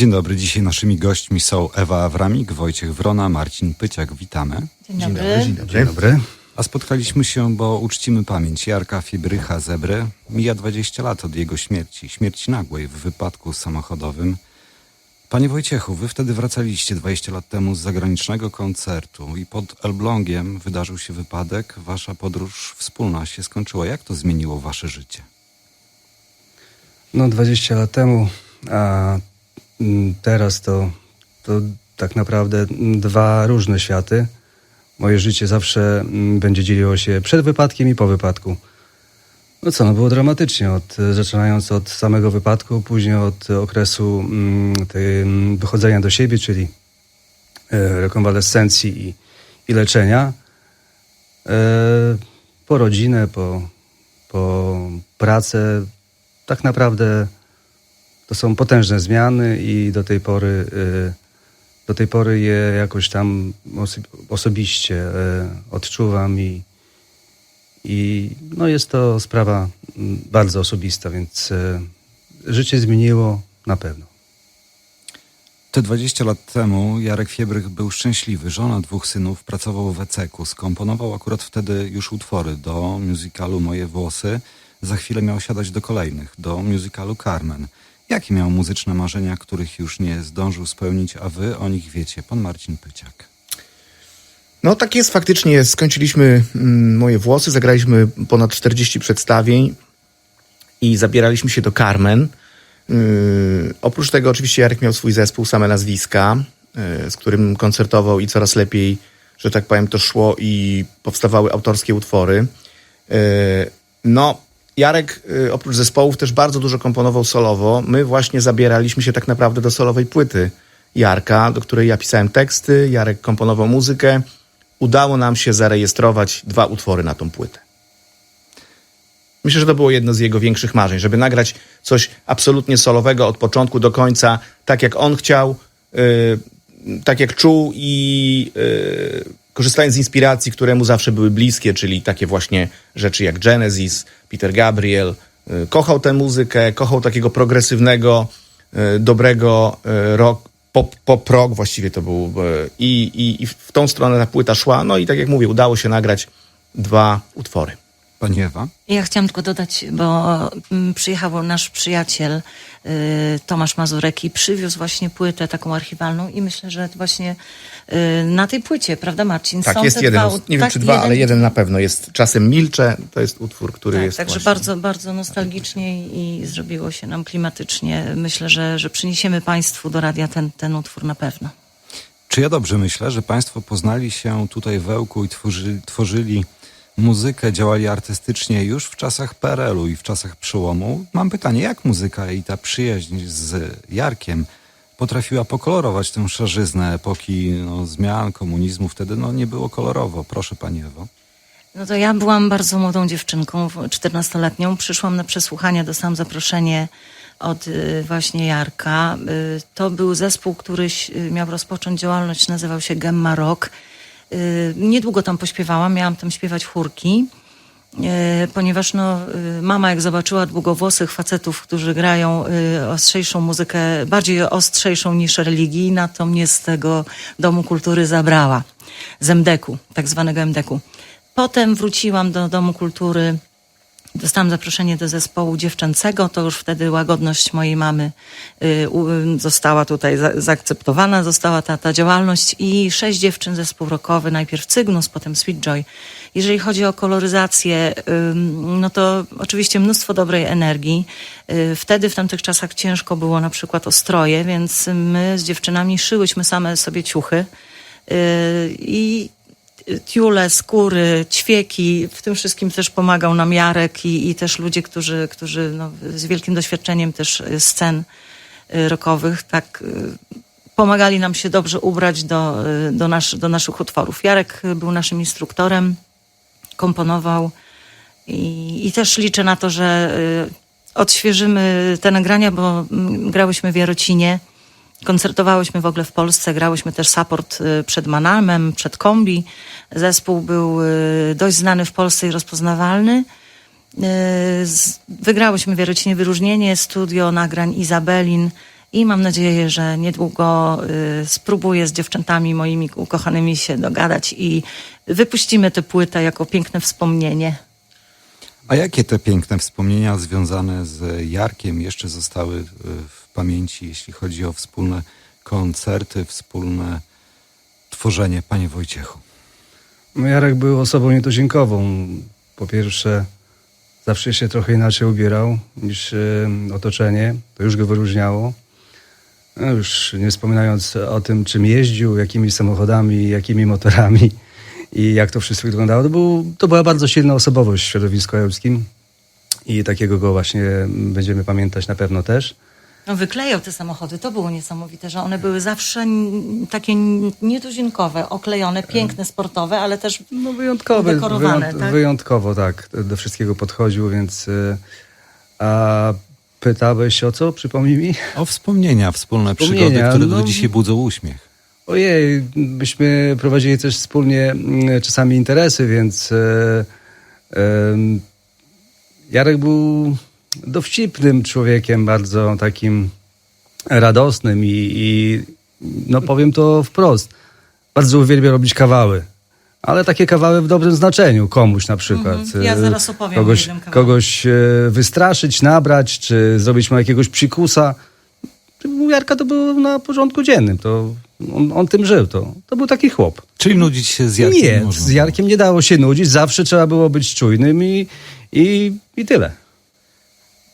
Dzień dobry. Dzisiaj naszymi gośćmi są Ewa Awramik, Wojciech Wrona, Marcin Pyciak. Witamy. Dzień dobry. Dzień dobry. Dzień dobry. A spotkaliśmy się, bo uczcimy pamięć Jarka Fibrycha Zebry. Mija 20 lat od jego śmierci, śmierci nagłej w wypadku samochodowym. Panie Wojciechu, wy wtedy wracaliście 20 lat temu z zagranicznego koncertu i pod Elblągiem wydarzył się wypadek. Wasza podróż wspólna się skończyła. Jak to zmieniło wasze życie? No 20 lat temu, a teraz to, to tak naprawdę mm, dwa różne światy. Moje życie zawsze mm, będzie dzieliło się przed wypadkiem i po wypadku. No co, no było dramatycznie, od, zaczynając od samego wypadku, później od okresu mm, tej, mm, wychodzenia do siebie, czyli e, rekonwalescencji i, i leczenia. E, po rodzinę, po, po pracę. Tak naprawdę to są potężne zmiany i do tej pory, y, do tej pory je jakoś tam oso- osobiście y, odczuwam i, i no jest to sprawa mm, bardzo osobista, więc y, życie zmieniło na pewno. Te 20 lat temu Jarek Fiebrych był szczęśliwy. Żona dwóch synów pracował w Eceku. Skomponował akurat wtedy już utwory do musicalu Moje włosy. Za chwilę miał siadać do kolejnych, do musicalu Carmen. Jakie miał muzyczne marzenia, których już nie zdążył spełnić, a wy o nich wiecie? Pan Marcin Pyciak. No tak jest faktycznie. Skończyliśmy mm, moje włosy, zagraliśmy ponad 40 przedstawień i zabieraliśmy się do Carmen. Yy, oprócz tego oczywiście Jarek miał swój zespół, same nazwiska, yy, z którym koncertował i coraz lepiej, że tak powiem, to szło i powstawały autorskie utwory. Yy, no, Jarek yy, oprócz zespołów też bardzo dużo komponował solowo. My właśnie zabieraliśmy się tak naprawdę do solowej płyty Jarka, do której ja pisałem teksty, Jarek komponował muzykę. Udało nam się zarejestrować dwa utwory na tą płytę. Myślę, że to było jedno z jego większych marzeń, żeby nagrać coś absolutnie solowego od początku do końca, tak jak on chciał, yy, tak jak czuł i yy, korzystając z inspiracji, które mu zawsze były bliskie, czyli takie właśnie rzeczy jak Genesis, Peter Gabriel. Yy, kochał tę muzykę, kochał takiego progresywnego, yy, dobrego yy, rock, pop, pop rock właściwie to był i, i, i w tą stronę ta płyta szła. No i tak jak mówię, udało się nagrać dwa utwory. Pani Ewa? Ja chciałam tylko dodać, bo mm, przyjechał nasz przyjaciel y, Tomasz Mazurek i przywiózł właśnie płytę taką archiwalną i myślę, że właśnie y, na tej płycie, prawda Marcin? Tak, są jest jeden. dwa, nie wiem tak, czy dwa, ale jeden na pewno jest. Czasem milczę, to jest utwór, który Tak, jest. także właśnie- bardzo, bardzo nostalgicznie i zrobiło się nam klimatycznie. Myślę, że, że przyniesiemy Państwu do radia ten, ten utwór na pewno. Czy ja dobrze myślę, że Państwo poznali się tutaj w Ełku i tworzyli muzykę, działali artystycznie już w czasach PRL-u i w czasach przełomu? Mam pytanie, jak muzyka i ta przyjaźń z Jarkiem potrafiła pokolorować tę szarzyznę epoki no, zmian, komunizmu? Wtedy no, nie było kolorowo. Proszę Pani Ewo. No to ja byłam bardzo młodą dziewczynką, 14-letnią. Przyszłam na przesłuchanie, dostałam zaproszenie od y, właśnie Jarka. Y, To był zespół, który y, miał rozpocząć działalność, nazywał się Gemma Rock. Y, Niedługo tam pośpiewałam, miałam tam śpiewać chórki. E, ponieważ no, y, mama jak zobaczyła długowłosych facetów, którzy grają y, ostrzejszą muzykę, bardziej ostrzejszą niż religijna, to mnie z tego Domu Kultury zabrała. Z MDK-u, tak zwanego MDK-u. Potem wróciłam do Domu Kultury, dostałam zaproszenie do zespołu dziewczęcego, to już wtedy łagodność mojej mamy y, została tutaj za, zaakceptowana, została ta, ta działalność i sześć dziewczyn, zespół rockowy, najpierw Cygnus, potem Sweet Joy. Jeżeli chodzi o koloryzację, no to oczywiście mnóstwo dobrej energii. Y, Wtedy w tamtych czasach ciężko było na przykład o stroje, więc my z dziewczynami szyłyśmy same sobie ciuchy. Y, I tiule, skóry, ćwieki, w tym wszystkim też pomagał nam Jarek i, i też ludzie, którzy, którzy no, z wielkim doświadczeniem też y, scen y, rockowych, tak y, pomagali nam się dobrze ubrać do, do, nasz, do naszych utworów. Jarek był naszym instruktorem, komponował i, i też liczę na to, że odświeżymy te nagrania, bo grałyśmy w Jarocinie, koncertowałyśmy w ogóle w Polsce, grałyśmy też support y, przed Manamem, przed Kombi. Zespół był y, dość znany w Polsce i rozpoznawalny. Y, Wygrałyśmy w wyróżnienie, studio nagrań Izabelin i mam nadzieję, że niedługo spróbuję z dziewczętami moimi ukochanymi się dogadać i wypuścimy tę płytę jako piękne wspomnienie. A jakie te piękne wspomnienia związane z Jarkiem jeszcze zostały w pamięci, jeśli chodzi o wspólne koncerty, wspólne tworzenie, panie Wojciechu? No Jarek był osobą nietuzinkową. Po pierwsze, zawsze się trochę inaczej ubierał niż e, otoczenie. To już go wyróżniało. No już nie wspominając o tym, czym jeździł, jakimi samochodami, jakimi motorami i jak to wszystko wyglądało. To, był, to była bardzo silna osobowość w środowisku ełskim i takiego go właśnie będziemy pamiętać na pewno też. No, wyklejał te samochody, to było niesamowite, że one były zawsze takie nietuzinkowe, oklejone, piękne, sportowe, ale też No wyjątkowy, Udekorowane, tak? wyjątkowo tak, do wszystkiego podchodził, więc y, a pytałeś o co, przypomnij mi? O wspomnienia, wspólne Wspomnienia, przygody, które no- do dzisiaj budzą uśmiech. Ojej, byśmy prowadzili też wspólnie mm, czasami interesy, więc e, em, Jarek był dowcipnym człowiekiem, bardzo takim radosnym i, i no powiem to wprost, bardzo uwielbia robić kawały. Ale takie kawały w dobrym znaczeniu komuś na przykład. Mhm. Ja E, zaraz opowiem o kogoś, kogoś e, wystraszyć, nabrać, czy zrobić mu jakiegoś psikusa. U Jarka to było na porządku dziennym. To on, on tym żył. To, to był taki chłop. Czyli nudzić się z Jarkiem nie, można z. Jarkiem nie dało się nudzić. Zawsze trzeba było być czujnym i, i, i tyle.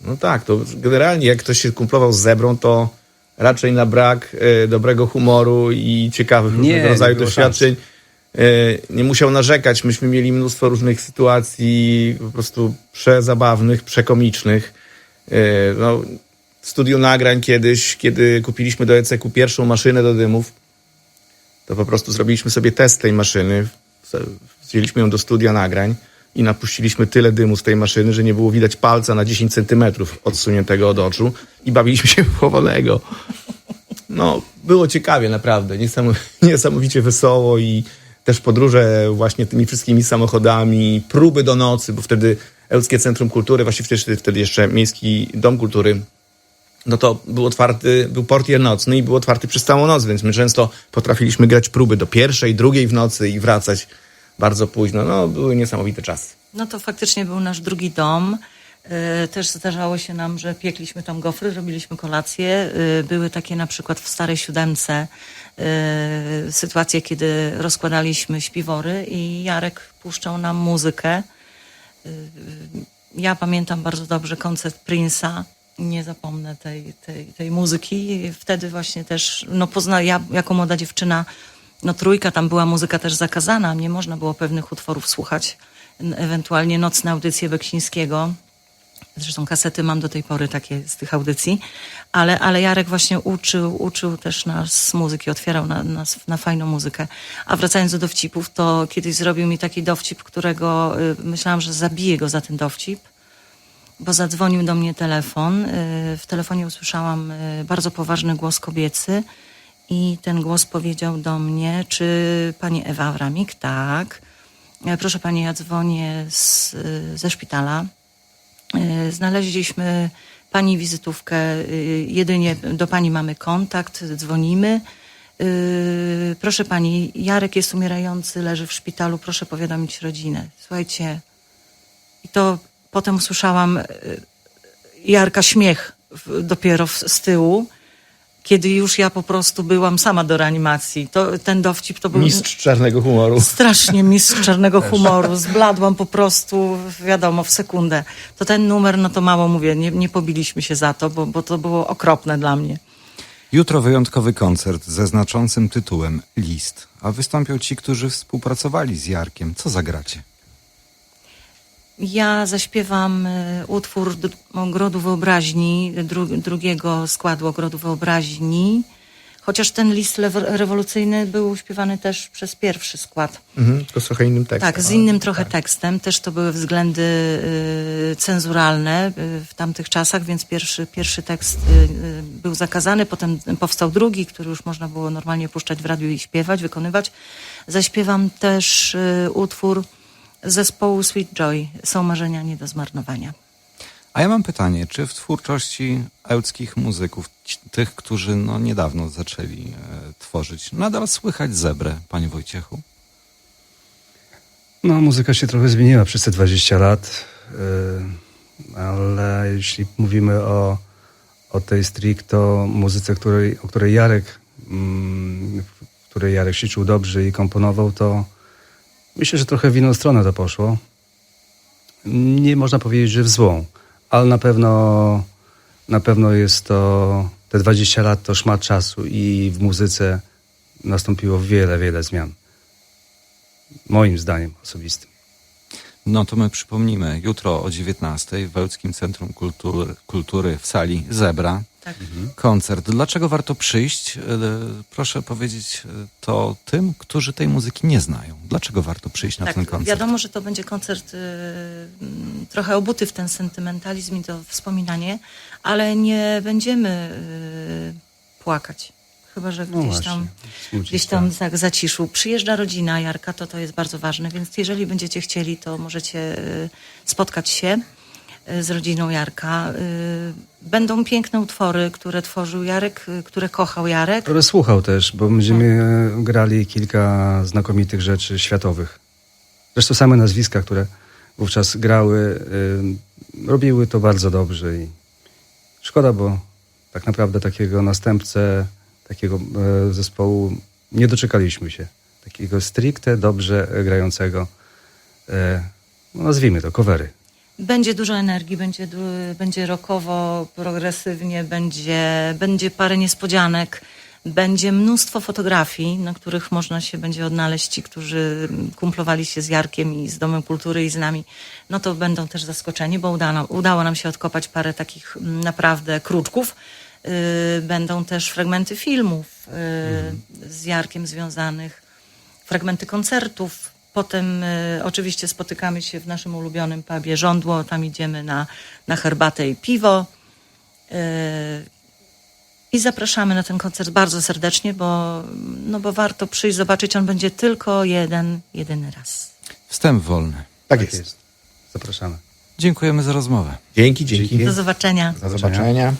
No tak, to generalnie jak ktoś się kumplował z zebrą, to raczej na brak e, dobrego humoru i ciekawych Nie, różnego nie rodzaju było doświadczeń e, nie musiał narzekać. Myśmy mieli mnóstwo różnych sytuacji po prostu przezabawnych, przekomicznych. E, no, w studiu nagrań kiedyś, kiedy kupiliśmy do ECQ pierwszą maszynę do dymów, to po prostu zrobiliśmy sobie test tej maszyny. Wzięliśmy ją do studia nagrań i napuściliśmy tyle dymu z tej maszyny, że nie było widać palca na 10 centymetrów odsuniętego od oczu i bawiliśmy się w chowanego. No, było ciekawie, naprawdę. Niesamo- Niesamowicie wesoło i też podróże właśnie tymi wszystkimi samochodami, próby do nocy, bo wtedy Ełckie Centrum Kultury, właściwie wtedy, wtedy jeszcze Miejski Dom Kultury no to był otwarty, był portier nocny i był otwarty przez całą noc, więc my często potrafiliśmy grać próby do pierwszej, drugiej w nocy i wracać bardzo późno. No, były niesamowite czasy. No to faktycznie był nasz drugi dom. Y, Też zdarzało się nam, że piekliśmy tam gofry, robiliśmy kolację. Y, Były takie na przykład w Starej Siódemce y, sytuacje, kiedy rozkładaliśmy śpiwory i Jarek puszczał nam muzykę. Ja pamiętam bardzo dobrze koncert Prince'a. Nie zapomnę tej, tej, tej muzyki. Wtedy właśnie też, no pozna, ja jako młoda dziewczyna, no trójka, tam była muzyka też zakazana. Nie można było pewnych utworów słuchać. Ewentualnie nocne audycje Beksińskiego. Zresztą kasety mam do tej pory takie z tych audycji, ale, ale Jarek właśnie uczył, uczył też nas muzyki, otwierał na, nas na fajną muzykę. A wracając do dowcipów, to kiedyś zrobił mi taki dowcip, którego y, myślałam, że zabiję go za ten dowcip, bo zadzwonił do mnie telefon. Y, w telefonie usłyszałam y, bardzo poważny głos kobiecy i ten głos powiedział do mnie, czy pani Ewa Awramik? Tak. E, Proszę pani, ja dzwonię z, y, ze szpitala. E, Znaleźliśmy pani wizytówkę, jedynie do pani mamy kontakt, dzwonimy. Proszę pani, Jarek jest umierający, leży w szpitalu, proszę powiadomić rodzinę. Słuchajcie, i to potem usłyszałam Jarka śmiech dopiero z tyłu, kiedy już ja po prostu byłam sama do reanimacji. To, ten dowcip to był Mistrz czarnego humoru. strasznie mistrz czarnego humoru. Zbladłam po prostu, wiadomo, w sekundę. To ten numer, no to mało mówię, nie, nie pobiliśmy się za to, bo, bo to było okropne dla mnie. Jutro wyjątkowy koncert ze znaczącym tytułem List. A wystąpią ci, którzy współpracowali z Jarkiem. Co zagracie? Ja zaśpiewam y, utwór Ogrodu Wyobraźni, dru, drugiego składu Ogrodu Wyobraźni, chociaż ten list rewolucyjny był śpiewany też przez pierwszy skład. Mhm, tylko z trochę innym tekstem. Tak, z innym trochę tekstem. Też to były względy y, cenzuralne y, w tamtych czasach, więc pierwszy, pierwszy tekst y, był zakazany. Potem powstał drugi, który już można było normalnie puszczać w radiu i śpiewać, wykonywać. Zaśpiewam też utwór zespołu Sweet Joy. Są marzenia nie do zmarnowania. A ja mam pytanie, czy w twórczości ełckich muzyków, tych, którzy no niedawno zaczęli e, tworzyć, nadal słychać zebrę, panie Wojciechu? No, muzyka się trochę zmieniła przez te 20 lat, yy, ale jeśli mówimy o, o tej stricto muzyce, której, o której Jarek, mm, w której Jarek się czuł dobrze i komponował, to myślę, że trochę w inną stronę to poszło. Nie można powiedzieć, że w złą, ale na pewno, na pewno jest to, te 20 lat to szmat czasu i w muzyce nastąpiło wiele, wiele zmian. Moim zdaniem osobistym. No to my przypomnimy, jutro o 19 w Ełckim Centrum Kultury, Kultury w sali Zebra Tak. koncert. Dlaczego warto przyjść? E, Proszę powiedzieć e, to tym, którzy tej muzyki nie znają. Dlaczego warto przyjść na Tak, ten koncert? wiadomo, że to będzie koncert y, trochę obuty w ten sentymentalizm i to wspominanie, ale nie będziemy y, płakać. Chyba, że No gdzieś tam, smucić, gdzieś tam tak. tak zaciszył. Przyjeżdża rodzina Jarka, to to jest bardzo ważne, więc jeżeli będziecie chcieli, to możecie y, spotkać się y, z rodziną Jarka. Y, Będą piękne utwory, które tworzył Jarek, które kochał Jarek. Które słuchał też, bo będziemy e, grali kilka znakomitych rzeczy światowych. Zresztą same nazwiska, które wówczas grały, robiły to bardzo dobrze i szkoda, bo tak naprawdę takiego następcę, takiego e, zespołu nie doczekaliśmy się. Takiego stricte dobrze grającego, e, no nazwijmy to, covery. Będzie dużo energii, będzie, będzie rockowo, progresywnie, będzie, będzie parę niespodzianek, będzie mnóstwo fotografii, na których można się będzie odnaleźć ci, którzy kumplowali się z Jarkiem i z Domem Kultury i z nami. No to będą też zaskoczeni, bo udało, udało nam się odkopać parę takich mm, naprawdę kruczków. Yy, Będą też fragmenty filmów yy, z Jarkiem związanych fragmenty koncertów. Potem y, oczywiście spotykamy się w naszym ulubionym pubie Żądło, tam idziemy na, na herbatę i piwo. Y, I zapraszamy na ten koncert bardzo serdecznie, bo, no bo warto przyjść, zobaczyć. On będzie tylko jeden, jedyny raz. Wstęp wolny. Tak jest. Zapraszamy. Dziękujemy za rozmowę. Dzięki, dzięki. Dzięki. Do zobaczenia. Do zobaczenia.